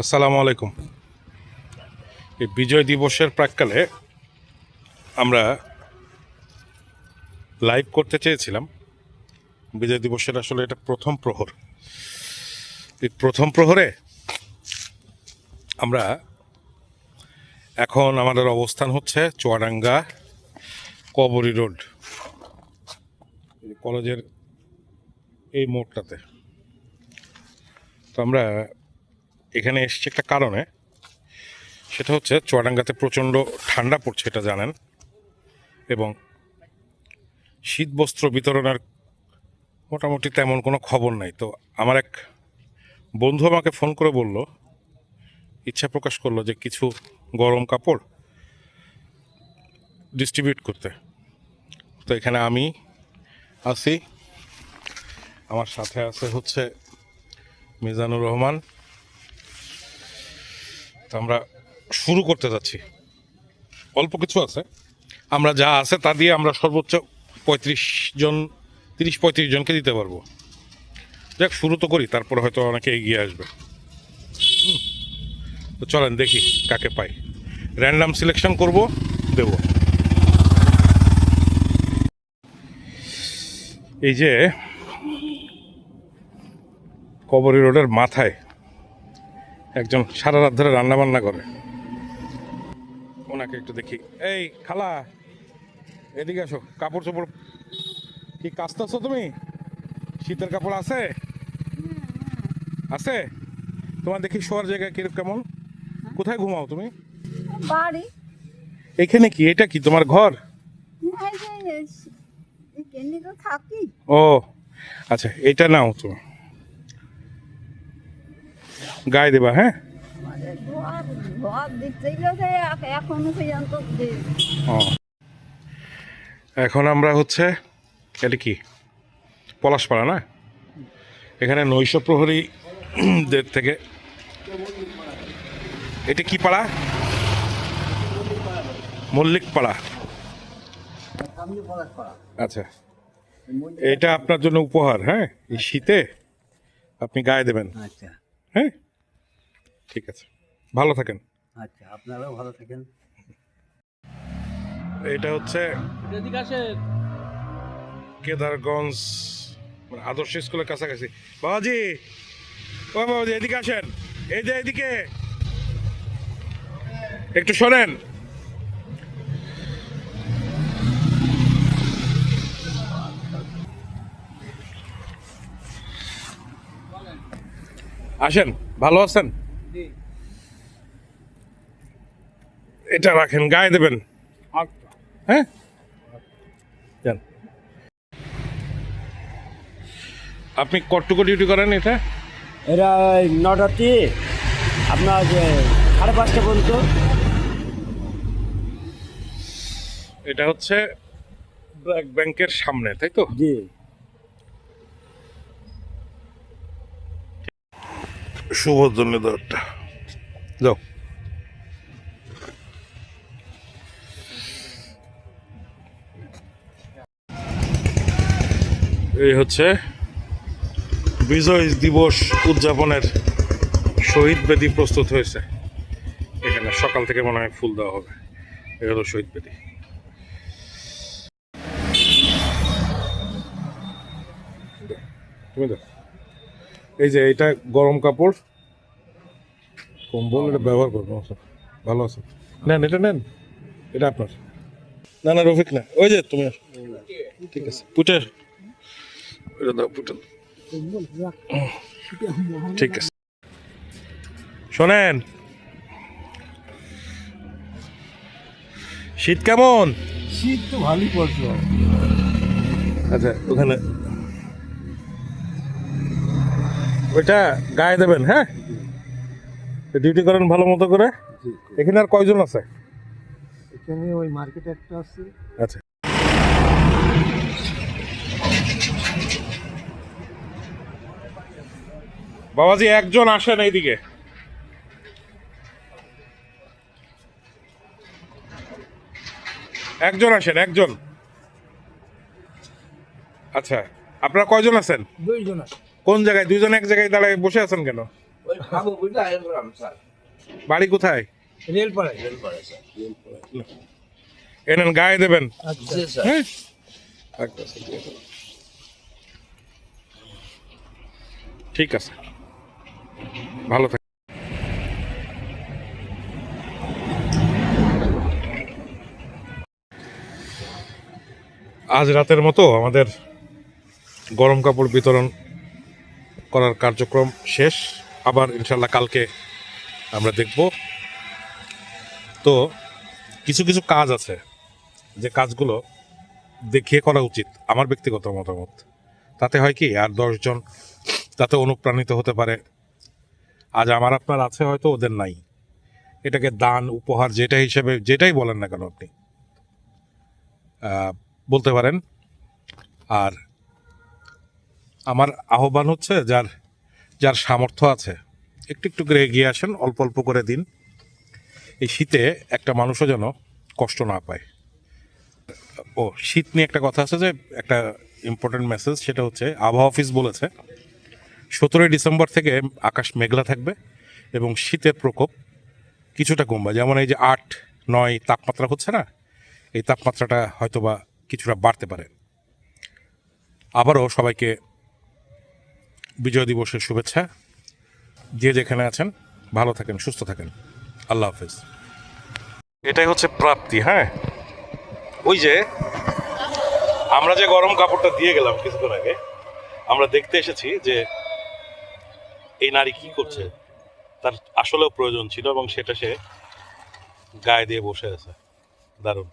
আসসালামু আলাইকুম। এই বিজয় দিবসের প্রাককালে আমরা লাইভ করতে চেয়েছিলাম। বিজয় দিবসের আসলে এটা প্রথম প্রহর। এই প্রথম প্রহরে আমরা এখন আমাদের অবস্থান হচ্ছে চুয়াডাঙ্গা কবরী রোড কলেজের এই মোড়টাতে। তো আমরা এখানে এসেছি একটা কারণে। সেটা হচ্ছে চুয়াডাঙ্গাতে প্রচণ্ড ঠান্ডা পড়ছে, এটা জানেন। এবং শীত বস্ত্র বিতরণের মোটামুটি তেমন কোনো খবর নাই। তো আমার এক বন্ধু আমাকে ফোন করে বলল, ইচ্ছা প্রকাশ করল যে কিছু গরম কাপড় ডিস্ট্রিবিউট করতে। তো এখানে আমি আছি। আমার সাথে আছে হচ্ছে মিজানুর রহমান। তো আমরা শুরু করতে যাচ্ছি। অল্প কিছু আছে। আমরা যা আছে তা দিয়ে আমরা সর্বোচ্চ পঁয়ত্রিশ জন, তিরিশ, পঁয়ত্রিশ জনকে দিতে পারব। দেখ শুরু তো করি, তারপরে হয়তো অনেকে এগিয়ে আসবে। তো চলেন, দেখি কাকে পাই। র্যান্ডাম সিলেকশন করব, দেব। এই যে কবরী রোডের মাথায় একজন সারা রাত ধরে রান্না বান্না করে। ওনাকে একটু দেখি। এই খালা এদিকে আসো। কাপড় চোপড় কি কাচতেছো তুমি? শীতের কাপড় আছে? আছে? তোমার দেখি শোয়ার জায়গা কীরকম কেমন? কোথায় ঘুমাও তুমি? বাড়ি। এখানে কি? এটা কি তোমার ঘর? ও আচ্ছা এটা নাও তুমি গায়ে দেবা হ্যাঁ? এখন আমরা হচ্ছে এটা কি? পলাশপাড়া না? এখানে নৈশ প্রহরীদের থেকে এটা কি পাড়া? মল্লিক পাড়া। আচ্ছা। এটা আপনার জন্য উপহার হ্যাঁ? এই শীতে আপনি গায়ে দেবেন। আচ্ছা। হ্যাঁ? ঠিক আছে। ভালো থাকেন। আচ্ছা আপনারাও ভালো থাকেন। এটা হচ্ছে কেদারগঞ্জ মানে আদর্শ স্কুলের কাছাকাছি। বাবাজি ও বাবাজি এদিকে আসেন। এই যে এদিকে। একটু শোনেন। আসেন ভালো আছেন? এটা রাখেন গায়ে দেবেন। হ্যাঁ? যান আপনি কটটুকু ডিউটি করেন এটা? এরা নটাতে আপনার যে সাড়ে পাঁচটা পর্যন্ত। এটা হচ্ছে ব্র্যাক ব্যাংকের সামনে তাই তো? জি। শুভ জন্মদিনটা যাও। এই হচ্ছে বিজয় দিবস উদযাপনের শহীদ বেদি প্রস্তুত হয়েছে। এখানে সকাল থেকে মনে হয় ফুল দেওয়া হবে। এটা হলো শহীদ বেদি। তুমি দাও। এই যে এটা গরম কাপড়। কম্বল এটা ব্যবহার করব আচ্ছা, ভালো আছে। নেন এটা নেন এটা আপনার। না না রফিক না ওই যে তুমি ঠিক আছে পুটের এটা দাও পুটের ঠিক আছে। শোনেন। শীত কেমন? শীত তো ভালোই পড়ছে। আচ্ছা ওখানে ওইটা গায়ে দেবেন হ্যাঁ? ডিউটি করেন ভালো মতো করে। এখানে আর কয়জন আছে? এখানে ওই মার্কেট একটা আছে। আচ্ছা। বাবাজি একজন আসেন এইদিকে। একজন আসেন একজন। আচ্ছা আপনারা কয়জন আছেন? দুইজন আছে কোন জায়গায়? দুইজন এক জায়গায় দাঁড়ায় বসে আছেন কেন? বাড়ি কোথায়? এনেন গায়ে দেবেন। হ্যাঁ। ঠিক আছে। ভালো থাক আজ রাতের মতো আমাদের গরম কাপড় বিতরণ করার কার্যক্রম শেষ। আবার ইনশাল্লাহ কালকে আমরা দেখব। তো কিছু কিছু কাজ আছে। যে কাজগুলো দেখিয়ে করা উচিত, আমার ব্যক্তিগত মতামত। তাতে হয় কি, আর দশজন তাতে অনুপ্রাণিত হতে পারে। আজ আমার আপনার আছে হয়তো, ওদের নাই। এটাকে দান, উপহার, যেটা হিসেবে, যেটাই বলেন না কেন আপনি বলতে পারেন। আর আমার আহ্বান হচ্ছে যার যার সামর্থ্য আছে। একটু একটু করে এগিয়ে আসেন, অল্প অল্প করে দিন। এই শীতে একটা মানুষও যেন কষ্ট না পায়। ও, শীত নিয়ে একটা কথা আছে যে, একটা ইম্পর্টেন্ট মেসেজ সেটা হচ্ছে, আবহাওয়া অফিস বলেছে, সতেরোই ডিসেম্বর থেকে আকাশ মেঘলা থাকবে এবং শীতের প্রকোপ কিছুটা কমবে। যেমন এই যে আট, নয় তাপমাত্রা হচ্ছে না, এই তাপমাত্রাটা হয়তোবা কিছুটা বাড়তে পারে। আবারও সবাইকে বিজয় দিবসের শুভেচ্ছা। যে যেখানে আছেন, ভালো থাকেন, সুস্থ থাকেন। আল্লাহ হাফেজ। এটাই হচ্ছে প্রাপ্তি হ্যাঁ? ওই যে, আমরা যে গরম কাপড়টা দিয়ে গেলাম কিছুক্ষণ আগে, আমরা দেখতে এসেছি যে এই নারী কি করছে। তার আসলেও প্রয়োজন ছিল এবং সেটা সে গায়ে দিয়ে বসে আছে। দারুণ।